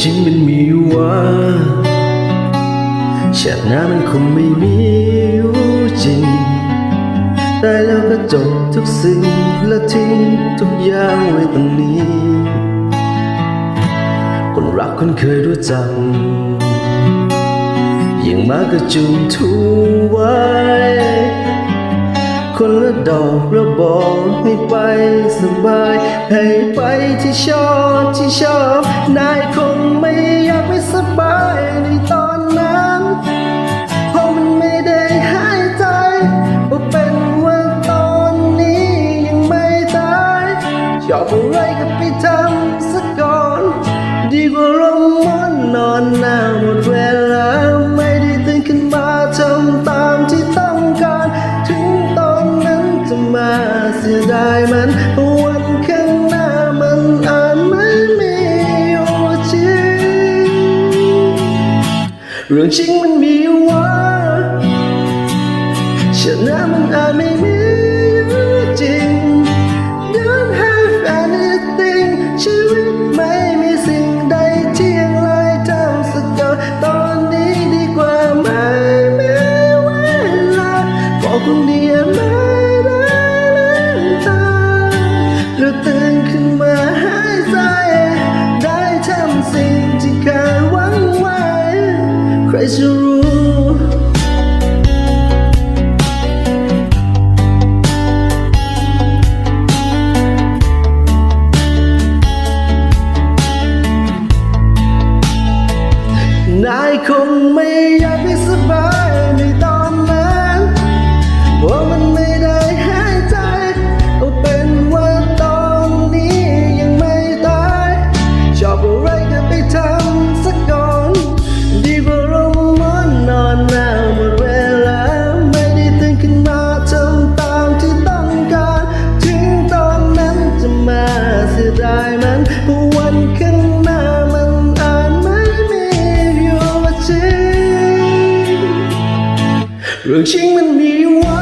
จริงมันมีว่าชาติหน้ามันคงไม่มีอยู่จริงได้แล้วก็จบทุกสิ่งและทิ้งทุกอย่างไว้ตรงนี้ คนรักคนเคยรู้จักอย่างมากก็จุงทูไว้ คนละดอกระบอกให้ไปสบาย ให้ไปที่ชอบที่ชอบนายค ไม่อยากไม่สบายในตอนนั้นเพราะมันไม่ได้หายใจว่าเป็นว่าตอนนี้ยังไม่ตายชอบอะไรก็ไปทำสักก่อน ดีกว่าลมมอนนอนหน้าหมดเวลาไม่ได้ตื่นขึ้นมาทำตามที่ต้องการ ถึงตอนนั้นจะมาเสียดายมันวัน จริงมันมีว่าชนะมันอาจไม่มี ใครจะรู้นายคงไม่อยากให้สบาย เรื่องจริงมันมีว่